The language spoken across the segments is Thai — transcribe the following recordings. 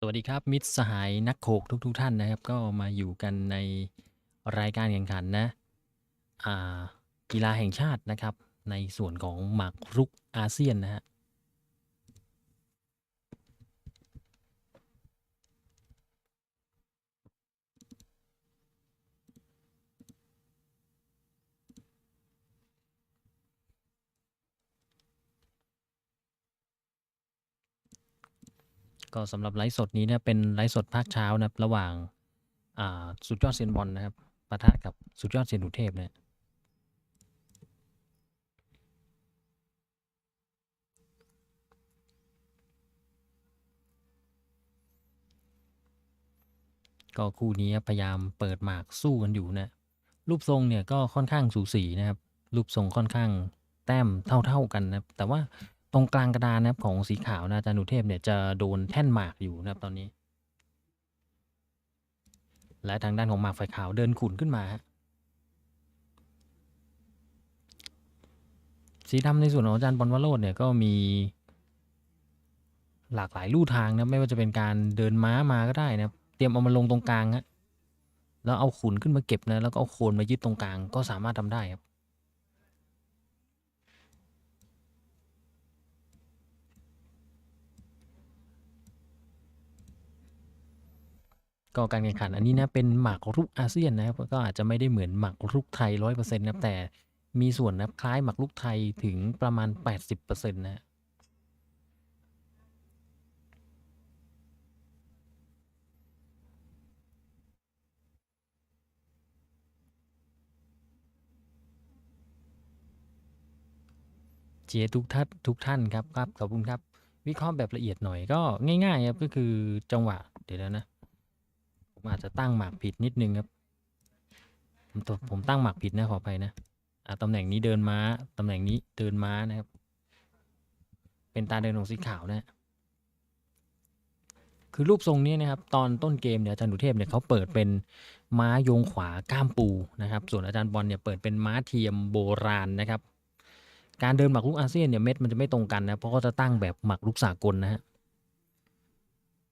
สวัสดีครับ มิตรสหายนักโขกทุกๆท่านนะครับ ก็มาอยู่กันในรายการแข่งขันนะอ่ากีฬาแห่งชาตินะครับ ในส่วนของหมากรุกอาเซียนนะฮะ ก็สำหรับไลฟ์สดนี้เนี่ยเป็นไลฟ์สดภาคเช้านะครับ ระหว่างอ่าสุดยอดเซียนบอลนะครับปะทะกับสุดยอดเซียนหนูเทพเนี่ยก็คู่นี้พยายามเปิดหมากสู้กันอยู่นะรูปทรงเนี่ยก็ค่อนข้างสูสีนะครับ รูปทรงค่อนข้างแต้มเท่าๆกันนะแต่ว่า รงกลางกระดานนะครับของสีขาวนะอาจารย์หนูเทพเนี่ยจะโดนแท่นหมากอยู่นะครับตอนนี้ และทางด้านของหมากไฟขาวเดินขุนขึ้นมาฮะสีดำในส่วนของอาจารย์บอลวโรดเนี่ยก็มีหลากหลายลู่ทางนะไม่ว่าจะเป็นการเดินม้ามาก็ได้นะครับเตรียมเอามาลงตรงกลางฮะแล้วเอาขุนขึ้นมาเก็บนะแล้วก็เอาโคนมายึดตรงกลางก็สามารถทำได้ครับ ก็การแข่งขันอันนี้นะเป็นหมากรุกอาเซียนนะครับก็อาจจะไม่ได้เหมือนหมากรุกไทยร้อยเปอร์เซ็นต์นะแต่มีส่วนนะคล้ายหมากรุกไทยถึงประมาณ 80%นะฮะเชียร์ทุกท่านทุกท่านครับครับขอบคุณครับ วิเคราะห์แบบละเอียดหน่อยก็ง่ายๆครับก็คือจังหวะเดี๋ยวนะ ผมอาจจะตั้งหมากผิดนิดนึงครับผมตผมตั้งหมากผิดนะขออภัยนะอ่าตำแหน่งนี้เดินม้าตำแหน่งนี้เดินม้านะครับ เป็นตาเดินของสีขาวนะ คือรูปทรงนี้นะครับ ตอนต้นเกมเนี่ยอาจารย์ดุเทพเนี่ยเขาเปิดเป็นม้าโยงขวาก้ามปูนะครับ ส่วนอาจารย์บอลเนี่ยเปิดเป็นม้าเทียมโบราณนะครับ การเดินหมากรุกอาเซียนเนี่ยเม็ดมันจะไม่ตรงกันนะเพราะเขาจะตั้งแบบหมากรุกสากลนะฮะ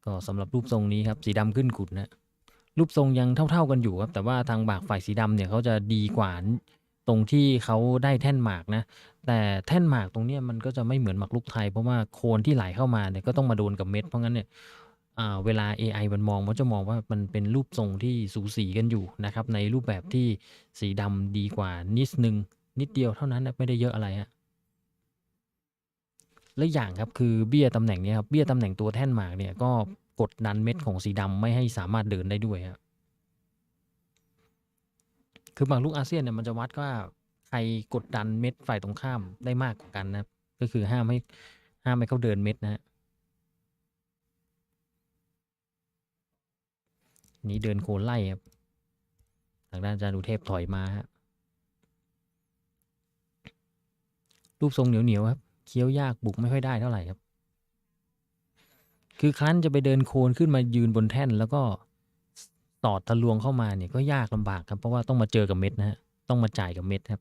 ก็สำหรับรูปทรงนี้ครับสีดำขึ้นกุดนะ รูปทรงยังเท่า ๆกันอยู่ครับ แต่ว่าทางบากฝ่ายสีดำเนี่ยเขาจะดีกว่าตรงที่เขาได้แท่นหมากนะ แต่แท่นหมากตรงนี้มันก็จะไม่เหมือนหมากรุกไทย เพราะว่าโคนที่ไหลเข้ามาเนี่ยก็ต้องมาโดนกับเม็ด เพราะงั้นเนี่ยเวลา AI มันมองมันจะมองว่ามันเป็นรูปทรงที่สูสีกันอยู่นะครับในรูปแบบที่สีดำดีกว่านิดนึงนิดเดียวเท่านั้นนะไม่ได้เยอะอะไรฮะและอย่างครับคือเบี้ยตำแหน่งเนี้ยครับเบี้ยตำแหน่งตัวแท่นหมากเนี่ยก็ กดดันเม็ดของสีดำไม่ให้สามารถเดินได้ด้วยครับคือหมากรุกอาเซียนเนี่ยมันจะวัดว่าใครกดดันเม็ดฝ่ายตรงข้ามได้มากกว่ากันนะก็คือห้ามให้ห้ามให้เขาเดินเม็ดนะฮะนี้เดินโคนไล่ครับทางด้านอาจารย์อุเทพถอยมาฮะรูปทรงเหนียวๆครับเคี้ยวยากบุกไม่ค่อยได้เท่าไหร่ครับ คือครั้นจะไปเดินโคนขึ้นมายืนบนแท่น แล้วก็ตอดทะลวงเข้ามาเนี่ยก็ยากลำบากครับ เพราะว่าต้องมาเจอกับเม็ดนะฮะต้องมาจ่ายกับเม็ดครับ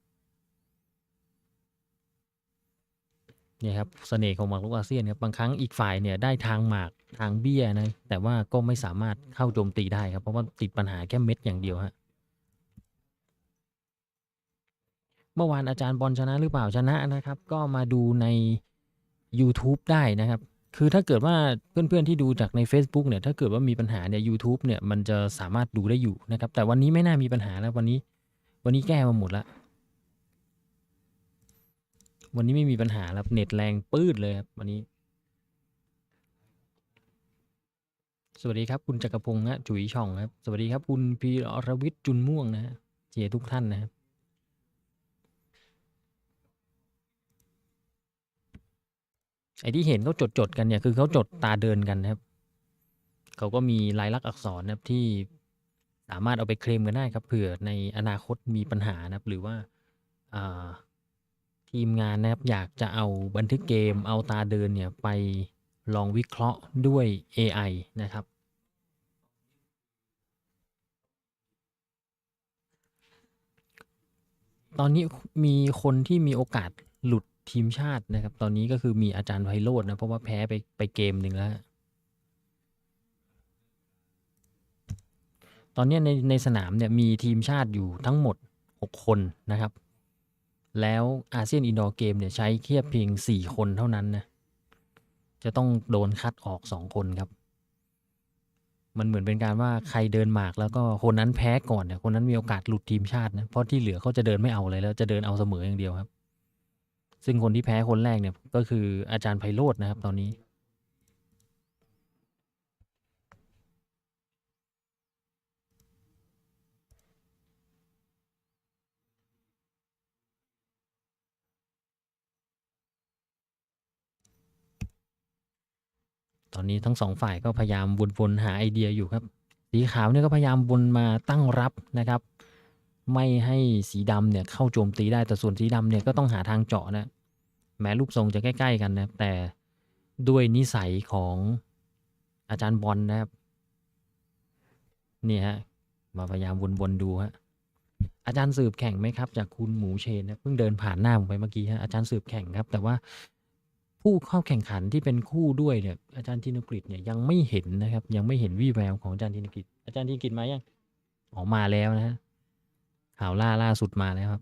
เนี่ยครับเสน่ห์ของหมากรุกอาเซียนครับบางครั้งอีกฝ่ายเนี่ยได้ทางหมากทางเบี้ยนะแต่ว่าก็ไม่สามารถเข้าโจมตีได้ครับ เพราะว่าติดปัญหาแค่เม็ดอย่างเดียวฮะเมื่อวานอาจารย์บอลชนะหรือเปล่าชนะนะครับ ก็มาดูใน YouTube ได้นะครับ คือถ้าเกิดว่าเพื่อนๆที่ดูจากใน Facebook เนี่ยถ้าเกิดว่ามีปัญหาเนี่ย YouTube เนี่ยมันจะสามารถดูได้อยู่นะครับ แต่วันนี้ไม่น่ามีปัญหาแล้ววันนี้ วันนี้แก้มาหมดล้ววันนี้ไม่มีปัญหาแล้วเน็ตแรงปื้ดเลยครับวันนี้ สวัสดีครับ คุณจักรพงษ์ฮะจุ๋ยช่องครับ สวัสดีครับ คุณพีรวิทย์จุนม่วงนะฮะเจียทุกท่านนะครับ ไอ้ที่เห็นเขาจดจดๆกันเนี่ยคือเขาจดตาเดินกันนะครับ เขาก็มีลายลักษณ์อักษรนะครับที่สามารถเอาไปเคลมกันได้ครับเผื่อในอนาคตมีปัญหานะครับ หรือว่าอ่าทีมงานนะครับอยากจะเอาบันทึกเกมเอาตาเดินเนี่ยไปลองวิเคราะห์ด้วย AI นะครับ ตอนนี้มีคนที่มีโอกาสหลุด ทีมชาตินะครับ ตอนนี้ก็คือมีอาจารย์ไพโรจน์นะ เพราะว่าแพ้ไปไปเกมหนึ่งแล้ว ตอนนี้ในในสนามเนี่ยมีทีมชาติอยู่ทั้งหมด 6 คนนะครับ แล้วอาเซียนอินดอร์เกมเนี่ยใช้แค่เพียง 4 คนเท่านั้นนะ จะต้องโดนคัดออก 2 คนครับ มันเหมือนเป็นการว่าใครเดินหมากแล้วก็คนนั้นแพ้ก่อนเนี่ยคนนั้นมีโอกาสหลุดทีมชาตินะ เพราะที่เหลือเขาจะเดินไม่เอาเลยแล้ว จะเดินเอาเสมออย่างเดียวครับ ซึ่งคนที่แพ้คนแรกเนี่ยก็คืออาจารย์ไพโรจน์นะครับตอนนี้ ตอนนี้ทั้งสองฝ่ายก็พยายามวนๆหาไอเดียอยู่ครับ สีขาวเนี่ยก็พยายามวนมาตั้งรับนะครับ ไม่ให้สีดำเนี่ยเข้าโจมตีได้แต่ส่วนสีดำเนี่ยก็ต้องหาทางเจาะนะแม้รูปทรงจะใกล้ ๆ กันนะแต่ด้วยนิสัยของอาจารย์บอลนะครับนี่ฮะมาพยายามวนๆดูฮะอาจารย์สืบแข่งไหมครับ จากคุณหมูเชนนะเพิ่งเดินผ่านหน้าผมไปเมื่อกี้ฮะอาจารย์สืบแข่งครับ แต่ว่าผู้เข้าแข่งขันที่เป็นคู่ด้วยเนี่ยอาจารย์ธินกฤษเนี่ยยังไม่เห็นนะครับ ยังไม่เห็นวี่แววของอาจารย์ธินกฤษอาจารย์ธินกฤษมายังออกมาแล้วนะฮะ ข่าวล่าล่าสุดมาแล้วครับ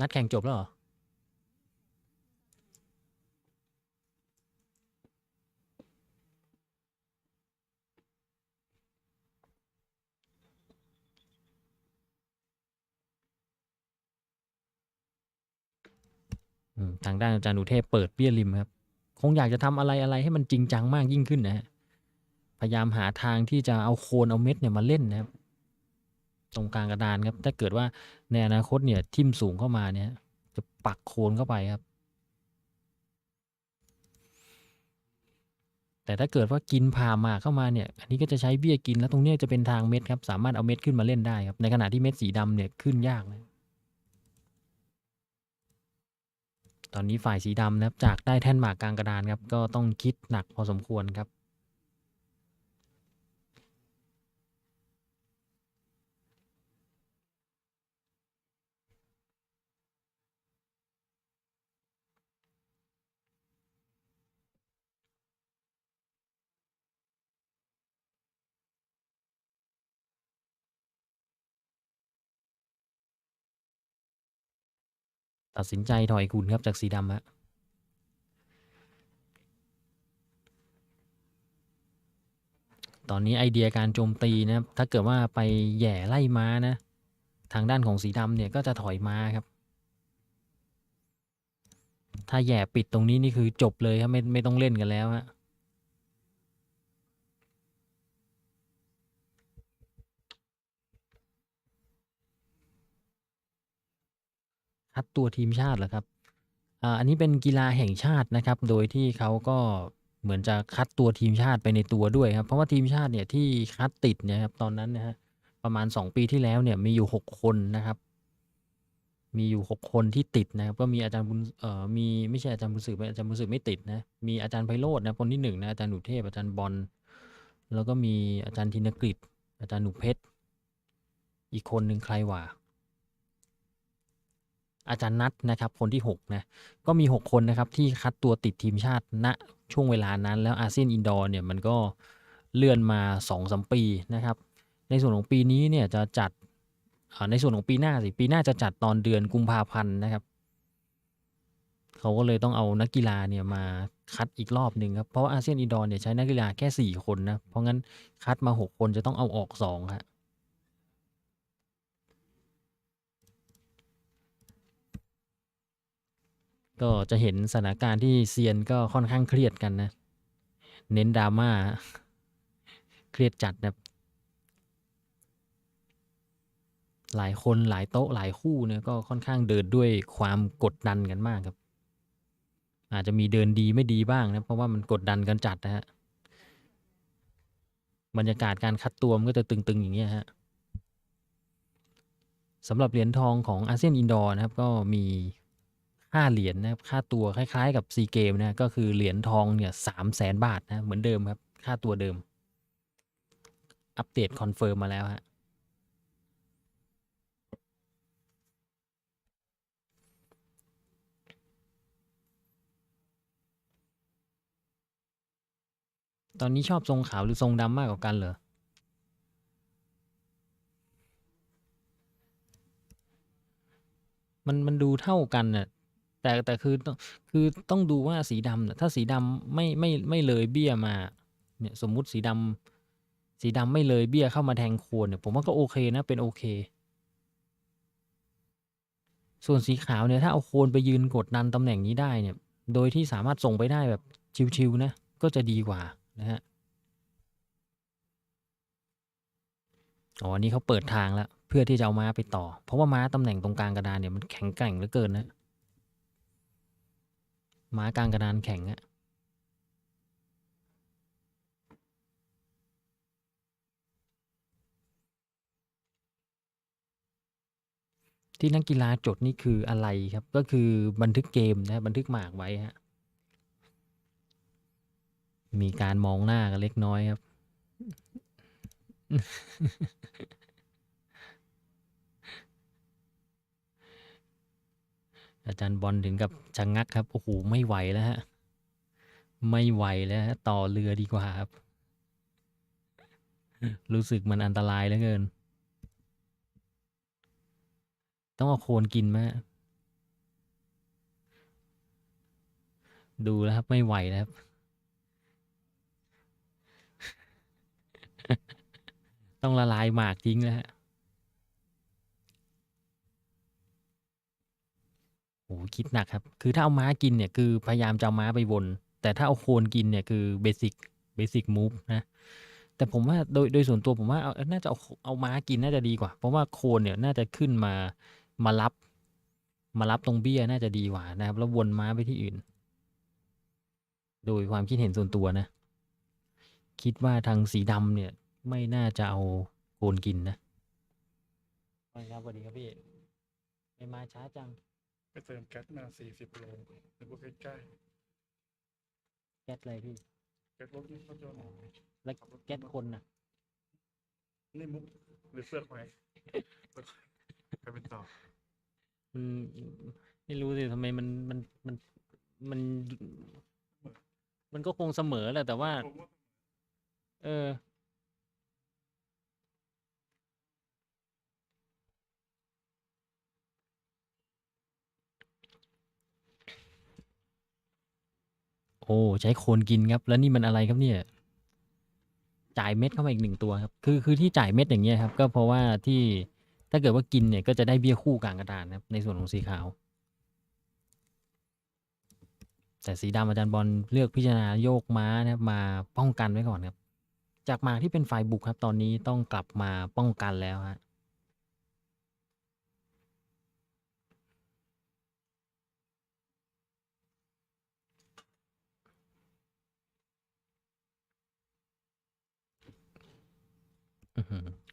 นัดแข่งจบแล้วเหรอทางด้านอาจารย์อุเทพเปิดเบี้ยริมครับ คงอยากจะทำอะไรอะไรให้มันจริงจังมากยิ่งขึ้นนะฮะพยายามหาทางที่จะเอาโคนเอาเม็ดเนี่ยมาเล่นนะครับ ตรงกลางกระดานครับ ถ้าเกิดว่าในอนาคตเนี่ยทิ่มสูงเข้ามาเนี่ย จะปักโคนเข้าไปครับ แต่ถ้าเกิดว่ากินผ่าหมากเข้ามาเนี่ย อันนี้ก็จะใช้เบี้ยกินแล้วตรงเนี้ยจะเป็นทางเม็ดครับ สามารถเอาเม็ดขึ้นมาเล่นได้ครับ ในขณะที่เม็ดสีดำเนี่ยขึ้นยากนะตอนนี้ฝ่ายสีดำนะครับจากได้แท่นหมากกลางกระดานครับ ก็ต้องคิดหนักพอสมควรครับ ตัดสินใจถอยคุณครับจากสีดำฮะตอนนี้ไอเดียการโจมตีนะครับ ถ้าเกิดว่าไปแย่ไล่ม้านะ ทางด้านของสีดำเนี่ยก็จะถอยม้าครับ ถ้าแย่ปิดตรงนี้นี่คือจบเลยครับไม่ไม่ต้องเล่นกันแล้วฮะ คัดตัวทีมชาติเหรอครับ อ่า อันนี้เป็นกีฬาแห่งชาตินะครับ โดยที่เขาก็เหมือนจะคัดตัวทีมชาติไปในตัวด้วยครับ เพราะว่าทีมชาติเนี่ยที่คัดติดเนี่ยครับตอนนั้นนะฮะประมาณ 2 ปีที่แล้วเนี่ยมีอยู่ 6 คนนะครับ มีอยู่ 6 คนที่ติดนะครับ ก็มีอาจารย์บุญเอ่อมีไม่ใช่อาจารย์บุญสืบอาจารย์บุญสืบไม่ติดนะ มีอาจารย์ไพโรจน์นะคนที่หนึ่งนะอาจารย์หนุเทพอาจารย์บอลแล้วก็มีอาจารย์ธินกฤษอาจารย์หนุเพชรอีกคนหนึ่งใครวะ อาจารย์นัทนะครับคนที่6นะก็มี 6 คนนะครับที่คัดตัวติดทีมชาติณะช่วงเวลานั้น แล้วอาเซียนอินดอร์เนี่ยมันก็เลื่อนมา2อสมปีนะครับ ในส่วนของปีนี้เนี่ยจะจัดในส่วนของปีหน้าสิปีหน้าจะจัดตอนเดือนกุมภาพันธ์นะครับเขาก็เลยต้องเอานักกีฬาเนี่ยมาคัดอีกรอบหนึ่งครับเพราะว่าอาเซียนอินดอร์เนี่ยใช้นักกีฬาแค่ 4 คนนะเพราะงั้นคัดมา 6 คนจะต้องเอาออก2ครับ ก็จะเห็นสถานการณ์ที่เซียนก็ค่อนข้างเครียดกันนะ เน้นดราม่า เครียดจัดนะหลายคนหลายโต๊ะหลายคู่เนี่ยก็ค่อนข้างเดินด้วยความกดดันกันมากครับ อาจจะมีเดินดีไม่ดีบ้างนะ เพราะว่ามันกดดันกันจัดนะฮะบรรยากาศการคัดตัวมันก็จะตึงๆอย่างเงี้ยฮะสำหรับเหรียญทองของอาเซียนอินดอร์นะครับ ก็มี ห้าเหรียญนะครับ ค่าตัวคล้ายๆ กับซีเกมนะก็คือเหรียญทองเนี่ยสามแสนบาทนะเหมือนเดิมครับ ค่าตัวเดิม อัปเดตคอนเฟิร์มมาแล้วฮะตอนนี้ชอบทรงขาวหรือทรงดำมากกว่ากันเหรอ มันมันดูเท่ากันน่ะ แต่แต่คือต้องคือต้องดูว่าสีดำน่ะถ้าสีดำไม่ไม่ไม่เลยเบี้ยมาเนี่ยสมมุติสีดำสีดำไม่เลยเบี้ยเข้ามาแทงโคนเนี่ยผมว่าก็โอเคนะเป็นโอเค ส่วนสีขาวเนี่ยถ้าเอาโคนไปยืนกดดันตำแหน่งนี้ได้เนี่ย โดยที่สามารถส่งไปได้แบบชิวๆนะก็จะดีกว่านะฮะอ๋ออันนี้เขาเปิดทางแล้วเพื่อที่จะเอาม้าไปต่อ เพราะว่าม้าตำแหน่งตรงกลางกระดานเนี่ยมันแข็งแกร่งเหลือเกินนะ ม้ากลางกระดานแข็งอะที่นักกีฬาจดนี่คืออะไรครับ ก็คือบันทึกเกมนะบันทึกหมากไว้ฮะมีการมองหน้ากันเล็กน้อยครับ อาจารย์บอลถึงกับชะงงักครับ โอ้โห ไม่ไหวแล้วฮะ ไม่ไหวแล้วต่อเรือดีกว่าครับ รู้สึกมันอันตรายเหลือเกิน ต้องเอาโคนกินไหมดูแล้วครับ ไม่ไหวแล้วครับต้องละลายหมากทิ้งแล้วฮะ โอ้โฮคิดหนักครับ คือถ้าเอาม้ากินเนี่ยคือพยายามจะเอาม้าไปวน แต่ถ้าเอาโคนกินเนี่ยคือเบสิกเบสิกมูฟนะ แต่ผมว่าโดยโดยส่วนตัวผมว่าเอาน่าจะเอาเอาม้ากินน่าจะดีกว่า เพราะว่าโคนเนี่ยน่าจะขึ้นมามารับ มารับตรงเบี้ยน่าจะดีกว่านะครับ แล้ววนม้าไปที่อื่น โดยความคิดเห็นส่วนตัวนะ คิดว่าทางสีดำเนี่ยไม่น่าจะเอาโคนกินนะว่าไงครับสวัสดีครับพี่ไมมาช้าจัง? ไปเติมแก๊สมา40โลนึกว่าใกล้แก๊สอะไรพี่?ๆแก๊สรถรถยนต์อ๋อแล้วขับรถแก๊สมาคนน่ะ?นี่มุกหรือเฟือกไหม?ใครเป็นต่อ?อืมไม่รู้สิทำไมมันมันมันมันดมันก็คงเสมอแหละแต่ว่า ผมว่าเออ อ้ใช้โคนกินครับ แล้วนี่มันอะไรครับเนี่ย?จ่ายเม็ดเข้ามาอีก1ตัวครับ คือคือที่จ่ายเม็ดอย่างเงี้ยครับ ก็เพราะว่าที่ถ้าเกิดว่ากินเนี่ยก็จะได้เบี้ยคู่กลางกระดานครับในส่วนของสีขาว แต่สีดำอาจารย์บอลเลือกพิจารณาโยกม้านะครับมาป้องกันไว้ก่อนครับ จากหมากที่เป็นฝ่ายบุกครับ ตอนนี้ต้องกลับมาป้องกันแล้วฮือ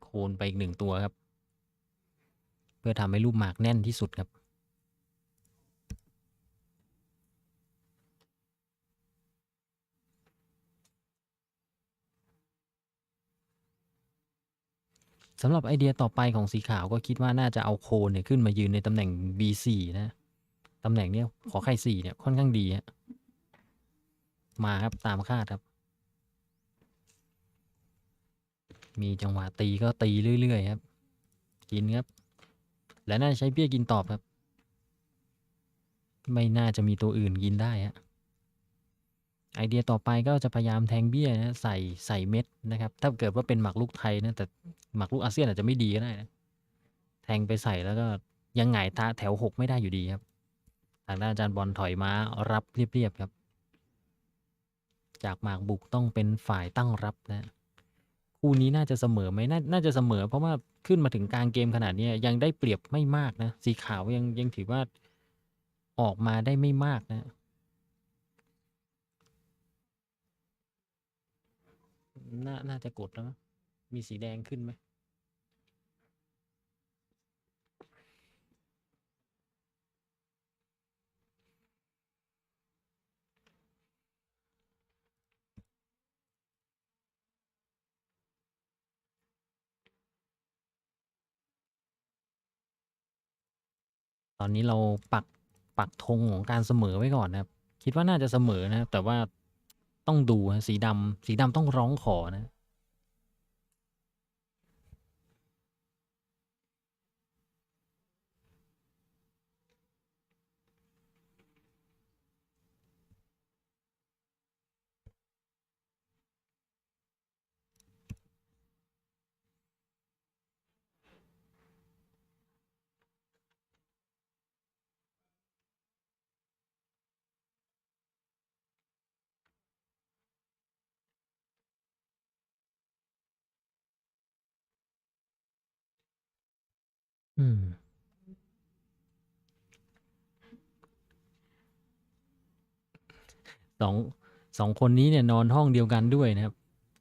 โคนไปอีก1ตัวครับ เพื่อทำให้รูปหมากแน่นที่สุดครับสำหรับไอเดียต่อไปของสีขาวก็คิดว่าน่าจะเอาโคนเนี่ยขึ้นมายืนในตำแหน่ง B4 นะ ตำแหน่งเนี้ยขอไข่4เนี่ยค่อนข้างดีครับมาครับตามคาดครับ มีจังหวะตีก็ตีเรื่อยๆครับ กินครับ และน่าใช้เบี้ยกินตอบครับ ไม่น่าจะมีตัวอื่นกินได้ครับไอเดียต่อไปก็จะพยายามแทงเบี้ยนะใส่ใส่เม็ดนะครับ ถ้าเกิดว่าเป็นหมากรุกไทยนะแต่หมากรุกอาเซียนอาจจะไม่ดีก็ได้นะแทงไปใส่แล้วก็ยังหงายท้าแถว6ไม่ได้อยู่ดีครับ ทางด้านอาจารย์บอลถอยม้ารับเรียบๆครับ จากหมากบุกต้องเป็นฝ่ายตั้งรับนะ คู่นี้น่าจะเสมอไหม?น่าน่าจะเสมอ เพราะว่าขึ้นมาถึงกลางเกมขนาดเนี้ยยังได้เปรียบไม่มากนะ สีขาวยังยังถือว่าออกมาได้ไม่มากนะ น่าน่าจะกดแล้ว มีสีแดงขึ้นไหม? ตอนนี้เราปักปักธงของการเสมอไว้ก่อนนะครับ คิดว่าน่าจะเสมอนะครับ แต่ว่าต้องดูนะสีดำสีดำต้องร้องขอนะ อืม สอง สองคนนี้เนี่ยนอนห้องเดียวกันด้วยนะครับ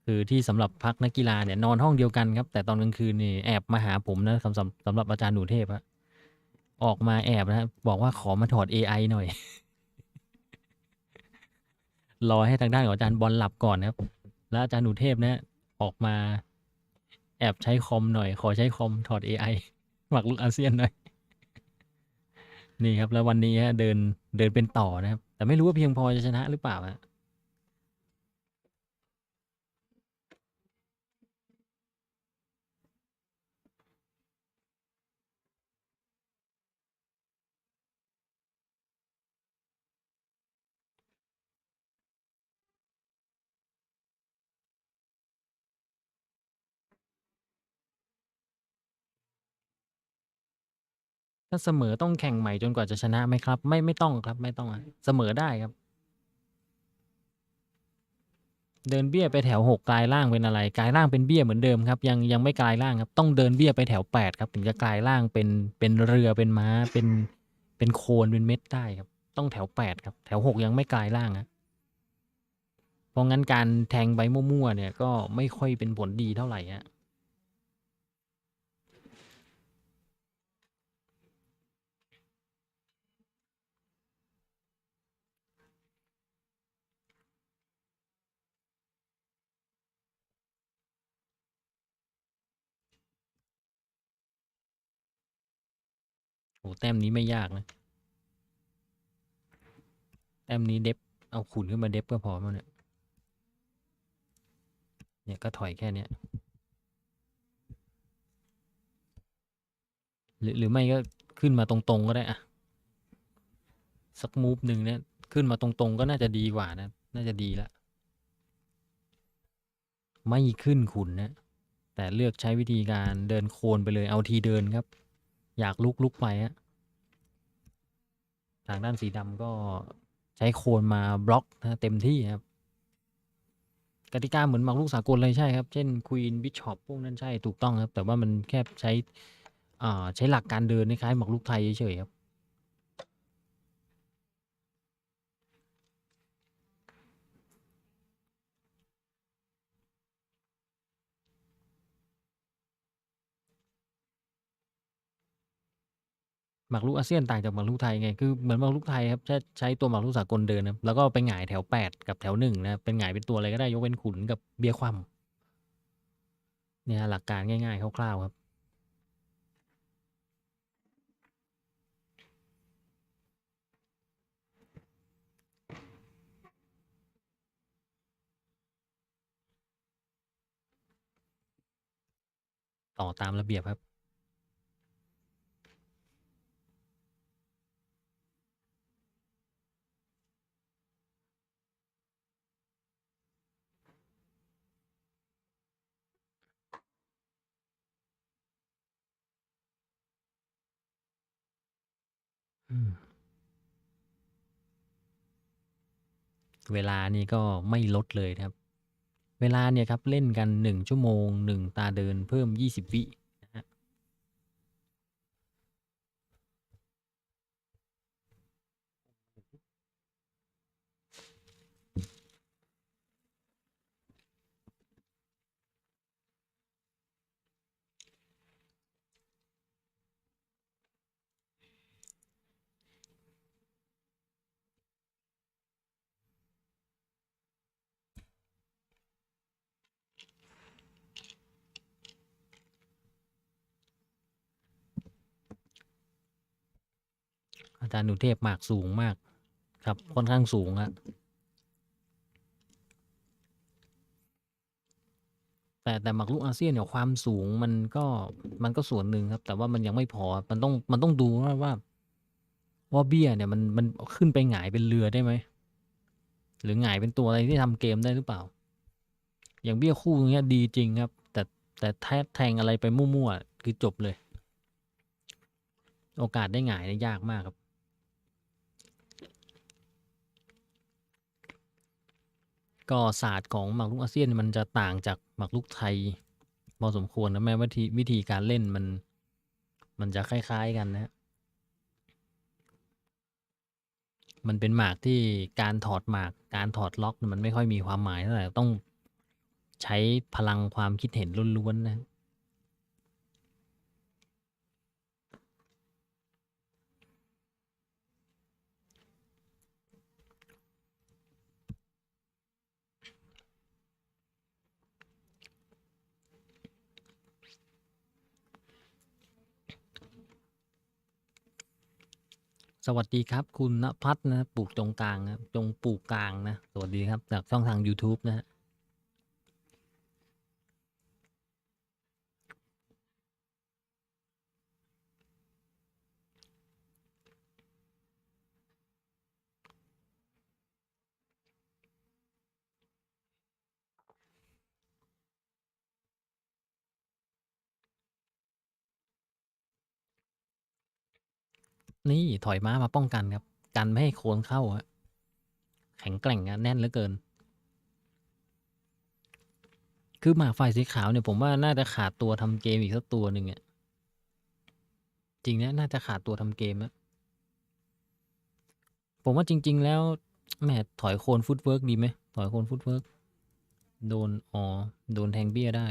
คือที่สำหรับพักนักกีฬาเนี่ยนอนห้องเดียวกันครับ แต่ตอนกลางคืนนี่แอบมาหาผมนะสำสำสำหรับอาจารย์หนูเทพอะออกมาแอบนะบบอกว่าขอมาถอด AI หน่อย รอให้ทางด้านของอาจารย์บอลหลับก่อนนะครับ แล้วอาจารย์หนูเทพเนี่ยออกมาแอบใช้คอมหน่อย ขอใช้คอมถอด AI หมักลุกอาเซียนหน่อยนี่ครับ แล้ววันนี้ฮะเดินเดินเป็นต่อนะครับ แต่ไม่รู้ว่าเพียงพอจะชนะหรือเปล่าฮะ ถ้าเสมอต้องแข่งใหม่จนกว่าจะชนะไหมครับ ไม่ไม่ต้องครับ ไม่ต้องอะเสมอได้ครับ เดินเบี้ยไปแถวหกกลายล่างเป็นอะไรกลายล่างเป็นเบี้ยเหมือนเดิมครับ ยังยังไม่กลายล่างครับ ต้องเดินเบี้ยไปแถวแปดครับ ถึงจะกลายล่างเป็นเป็นเรือเป็นม้าเป็นเป็นโคนเป็นเม็ดได้ครับ ต้องแถวแปดครับ แถวหกยังไม่กลายล่างนะเพราะงั้นการแทงใบมั่วๆเนี่ยก็ไม่ค่อยเป็นผลดีเท่าไหร่ฮะ อ้แต้มนี้ไม่ยากนะ แต้มนี้เด็บเอาขุนขึ้นมาเด็บก็พอแล้วเนี่ย เนี่ยก็ถอยแค่เนี้ยหรือหรือไม่ก็ขึ้นมาตรงๆก็ได้อะสักมูฟหนึ่งเนี่ยขึ้นมาตรงๆก็น่าจะดีกว่านะ น่าจะดีละไม่ขึ้นขุนนะ แต่เลือกใช้วิธีการเดินโคนไปเลยเอาทีเดินครับ อยากลุกลุกไปฮะทางด้านสีดำก็ใช้โคนมาบล็อกนะเต็มที่ครับกติกาเหมือนหมากลูกสากลเลยใช่ครับ เช่นควีนบิชอปพวกนั้นใช่ถูกต้องครับ แต่ว่ามันแค่ใช้อ่าใช้หลักการเดินคล้ายหมากลูกไทยเฉยๆครับ มากรุกอาเซียนต่างจากหมากรุกไทยไงคือเหมือนหมากรุกไทยครับใช้ใช้ตัวหมากรุกสากลเดินนะครับแล้วก็ไปหงายแถวแปดกับแถวหนึ่งนะเป็นหงายเป็นตัวอะไรก็ได้ยกเว้นขุนกับเบี้ยคว่ำเนี่ยหลักการง่ายๆคร่าวๆครับต่อตามระเบียบครับ เวลานี่ก็ไม่ลดเลยนะครับ เวลาเนี่ยครับเล่นกันหนึ่งชั่วโมงหนึ่งตาเดินเพิ่มยี่สิบวิ อาจารย์หนุเทพหมากสูงมาก ครับค่อนข้างสูงอะแต่แต่หมากรุกอาเซียนเนี่ยความสูงมันก็มันก็ส่วนหนึ่งครับ แต่ว่ามันยังไม่พอมันต้องมันต้องดูว่าว่าว่าเบี้ยเนี่ยมันมันขึ้นไปหงายเป็นเรือได้ไหมหรือหงายเป็นตัวอะไรที่ทำเกมได้หรือเปล่า อย่างเบี้ยคู่อย่างเงี้ยดีจริงครับ แต่แต่แทะแทงอะไรไปมั่วๆคือจบเลย โอกาสได้หงายเนี่ยยากมากครับ ก็ศาสตร์ของหมากรุกอาเซียนมันจะต่างจากหมากรุกไทยพอสมควรนะแม้ว่าทีวิธีการเล่นมัน มันจะคล้าย ๆกันนะ มันเป็นหมากที่การถอดหมากการถอดล็อกมันไม่ค่อยมีความหมายเท่าไหร่ต้องใช้พลังความคิดเห็นล้วนๆนะ สวัสดีครับ คุณณภัทรนะครับปลูกตรงกลางนะครับจงปลูกกลางนะ สวัสดีครับ จากช่องทางยูทูบนะครั นี่ถอยม้ามาป้องกันครับ กันไม่ให้โคนเข้าครับแข็งแกร่งอะแน่นเหลือเกิน คือหมากฝ่ายสีขาวเนี่ยผมว่าน่าจะขาดตัวทำเกมอีกสักตัวหนึ่งอะจริงนะน่าจะขาดตัวทำเกมอะผมว่าจริง ๆ แล้วแหมถอยโคน Footwork ดีไหมถอยโคน Footwork โดนอ๋อโดนแทงเบี้ยได้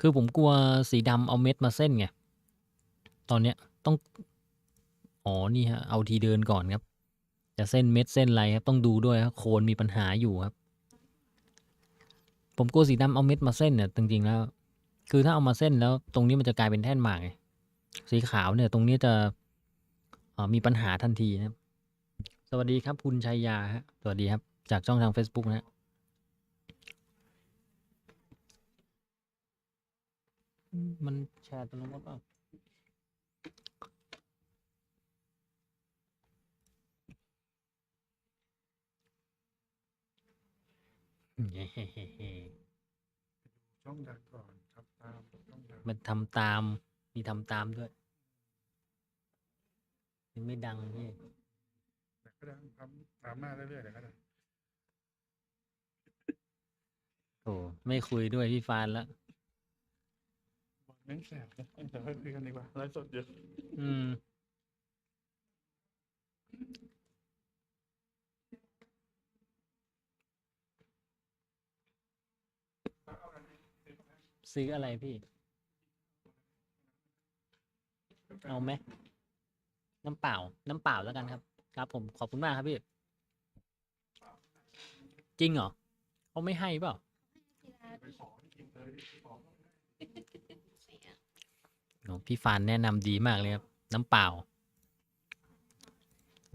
คือผมกลัวสีดำเอาเม็ดมาเส้นไง ตอนเนี้ยต้อง อ๋อนี่ครับเอาทีเดินก่อนครับ จะเส้นเม็ดเส้นไรครับต้องดูด้วยครับโคนมีปัญหาอยู่ครับ ผมกลัวสีดำเอาเม็ดมาเส้นเนี่ยจริงๆแล้ว คือถ้าเอามาเส้นแล้ว ตรงนี้มันจะกลายเป็นแท่นหมากไงสีขาวเนี่ย ตรงนี้จะมีปัญหาทันทีนะครับ สวัสดีครับคุณชัยยาครับสวัสดีครับ จากช่องทางเฟซบุ๊กนะครับอืมมันแชร์อัตโนมัติเปล่า? ช่องดังก่อนทำตามช่องดังมันทำตาม มีทำตามด้วยยังไม่ดังพี่เดี๋ยวก็ดังทำตามมาเรื่อยๆเดี๋ยวก็ดังโอ้ไม่คุยด้วยพี่ฟานแล้วบอลแม่งแสบนะเดี๋ยวค่อยคุยกันดีกว่าไลฟ์สดเยอะอืม ซื้ออะไรพี่?เอาไหม?น้ำเปล่า น้ำเปล่าแล้วกันครับ ครับ ผมขอบคุณมากครับพี่ จริงเหรอ?เขาไม่ให้เปล่า?พี่ฟานแนะนำดีมากเลยครับ น้ำเปล่า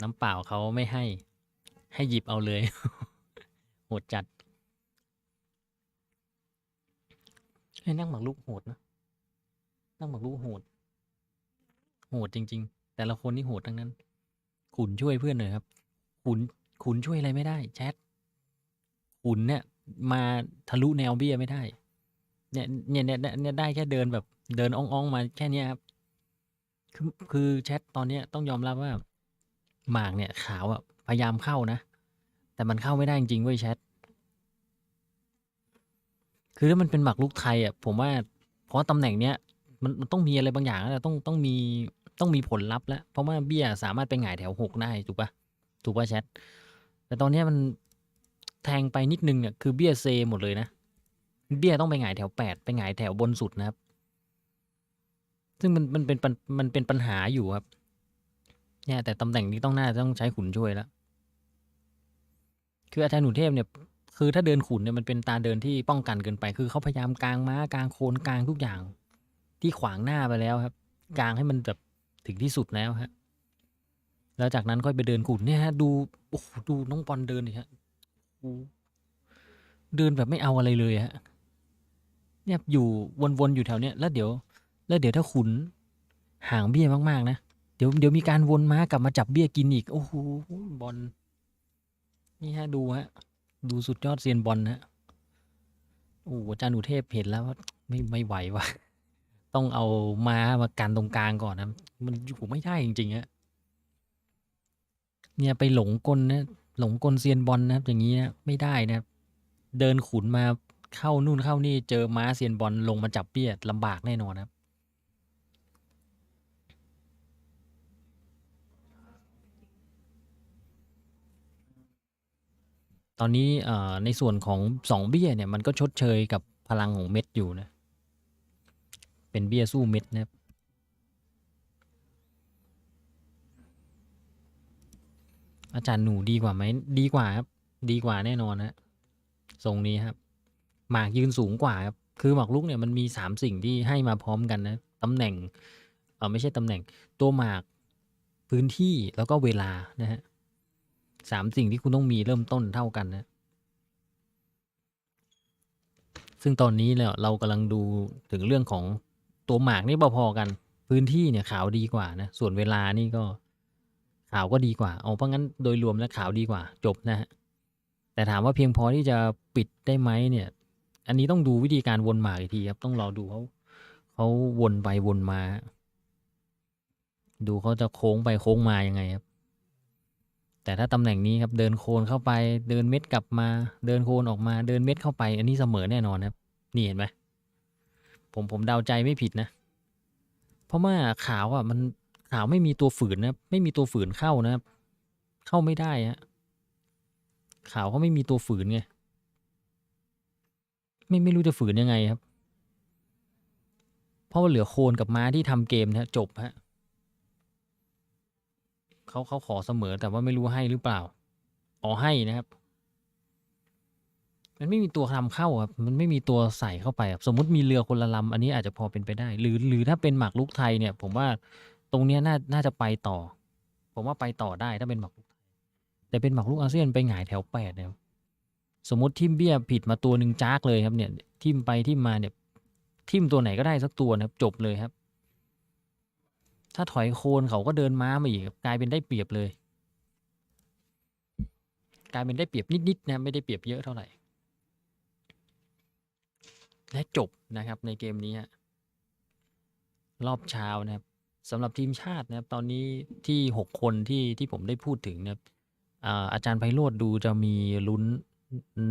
น้ำเปล่าเขาไม่ให้ ให้หยิบเอาเลยโหดจัด เฮ้นั่งหมากรุกโหดนะนั่งหมากรุกโหด โหดจริง ๆ แต่ละคนนี่โหดทั้งนั้น ขุนช่วยเพื่อนหน่อยครับ ขุนขุนช่วยอะไรไม่ได้ แชตขุนเนี่ยมาทะลุแนวเบี้ยไม่ได้ เนี่ยเนี่ยเนี่ยเนี่ยได้แค่เดินแบบเดินอ๊องๆมาแค่เนี้ยครับ คือคือแชตตอนเนี้ยต้องยอมรับว่าหมากเนี่ยขาวอะพยายามเข้านะ แต่มันเข้าไม่ได้จริงๆเว้ยแชต คือถ้ามันเป็นหมากรุกไทยอะผมว่าเพราะตำแหน่งเนี้ยมันมันต้องมีอะไรบางอย่างแล้วแหละต้องต้องมีต้องมีผลลัพธ์แล้วเพราะว่าเบี้ยสามารถไปหงายแถว6ได้ถูกปล่า?ถูกปล่าแชต?แต่ตอนเนี้ยมันแทงไปนิดนึงเนี่ยคือเบี้ยเซหมดเลยนะ เบี้ยต้องไปหงายแถว8ไปหงายแถวบนสุดนะครับ ซึ่งมันมันเป็นปัญมันเป็นปัญหาอยู่ครับ เนี่ยแต่ตำแหน่งนี้ต้องน่าจะต้องใช้ขุนช่วยแล้ว คืออาจารย์หนูเทพเนี่ย คือถ้าเดินขุนเนี่ยมันเป็นตาเดินที่ป้องกันเกินไป คือเขาพยายามกลางม้ากลางโคนกลางทุกอย่าง ที่ขวางหน้าไปแล้วครับ กลางให้มันแบบถึงที่สุดแล้วครับแล้วจากนั้นค่อยไปเดินขุนเนี่ยครับดูโอ้โฮดูน้องบอลเดินดิครับโอ้โฮเดินแบบไม่เอาอะไรเลยอะเนี่ยอยู่วนๆอยู่แถวเนี้ยแล้วเดี๋ยว แล้วเดี๋ยวถ้าขุนห่างเบี้ยมากๆนะเดี๋ยวเดี๋ยวมีการวนม้ากลับมาจับเบี้ยกินอีก โอ้โฮบอลนี่ครับดูครับ ดูสุดยอดเซียนบอลครับโอ้โฮอาจารย์หนูเทพเห็นแล้วว่าไม่ไม่ไหววะต้องเอาม้ามากันตรงกลางก่อนนะ มันอยู่ไม่ได้จริงๆครับเนี่ยไปหลงกลนะหลงกลเซียนบอลนะครับ อย่างงี้นะไม่ได้นะครับเดินขุนมาเข้านู่นเข้านี่เจอม้าเซียนบอลลงมาจับเบี้ยลำบากแน่นอนครับ ตอนนี้เอ่อในส่วนของสองเบี้ยเนี่ยมันก็ชดเชยกับพลังของเม็ดอยู่นะ เป็นเบี้ยสู้เม็ดนะครับอาจารย์หนูดีกว่าไหมดีกว่าครับ ดีกว่าแน่นอนฮะทรงนี้ครับ หมากยืนสูงกว่าครับ คือหมากลุกเนี่ยมันมีสามสิ่งที่ให้มาพร้อมกันนะตำแหน่งเออไม่ใช่ตำแหน่งตัวหมากพื้นที่แล้วก็เวลานะฮะ สามสิ่งที่คุณต้องมีเริ่มต้นเท่ากันนะ ซึ่งตอนนี้เนี่ยเรากำลังดูถึงเรื่องของตัวหมากนี่พอๆกัน พื้นที่เนี่ยขาวดีกว่านะ ส่วนเวลานี่ก็ขาวก็ดีกว่า เอาเพราะงั้นโดยรวมแล้วขาวดีกว่า จบนะฮะ แต่ถามว่าเพียงพอที่จะปิดได้ไหมเนี่ย อันนี้ต้องดูวิธีการวนหมากอีกทีครับ ต้องรอดูเขาเขาวนไปวนมา ดูเขาจะโค้งไปโค้งมายังไงครับ แต่ถ้าตำแหน่งนี้ครับเดินโคนเข้าไปเดินเม็ดกลับมา เดินโคนออกมาเดินเม็ดเข้าไป อันนี้เสมอแน่นอนครับ นี่เห็นไหมผมผมเดาใจไม่ผิดนะ เพราะว่าขาวอะมันขาวไม่มีตัวฝืนนะไม่มีตัวฝืนเข้านะครับ เข้าไม่ได้ฮะขาวเขาไม่มีตัวฝืนไงไม่ไม่รู้จะฝืนยังไงครับ เพราะว่าเหลือโคนกับม้าที่ทำเกมนะจบฮะ เขาเขาขอเสมอแต่ว่าไม่รู้ให้หรือเปล่าอ๋อให้นะครับ มันไม่มีตัวทำเข้าครับ มันไม่มีตัวใส่เข้าไปครับสมมติมีเรือคนละลำอันนี้อาจจะพอเป็นไปได้ หรือหรือถ้าเป็นหมากรุกไทยเนี่ย ผมว่าตรงเนี้ยน่าน่าจะไปต่อ ผมว่าไปต่อได้ถ้าเป็นหมากรุกไทยแต่เป็นหมากรุกอาเซียนไปหงายแถวแปดเนี่ยสมมติทิมเบี้ยผิดมาตัวหนึ่งจากเลยครับเนี่ย ทิมไปทิมมาเนี่ย ทิมตัวไหนก็ได้สักตัวนะครับ จบเลยครับ ถ้าถอยโคนเขาก็เดินม้ามาอีกกลายเป็นได้เปรียบเลย กลายเป็นได้เปรียบนิดๆนะไม่ได้เปรียบเยอะเท่าไหร่ และจบนะครับในเกมนี้รอบเช้านะครับสำหรับทีมชาตินะครับ ตอนนี้ที่หกคนที่ที่ผมได้พูดถึงนะครับอาอาจารย์ไพโรธดูจะมีลุ้น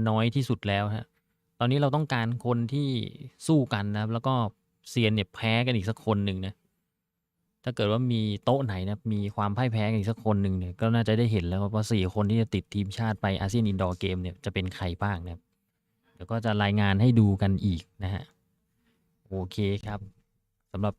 น้อยที่สุดแล้วฮะตอนนี้เราต้องการคนที่สู้กันนะครับ แล้วก็เซียนเนี่ยแพ้กันอีกสักคนหนึ่งนะ ถ้าเกิดว่ามีโต๊ะไหนนะมีความพ่ายแพ้กันอีกสักคนหนึ่งเนี่ยก็น่าจะได้เห็นแล้วว่าสี่คนที่จะติดทีมชาติไปอาเซียนอินดอร์เกมเนี่ยจะเป็นใครบ้างนะครับเดี๋ยวก็จะรายงานให้ดูกันอีกนะฮะโอเคครับสำหรับ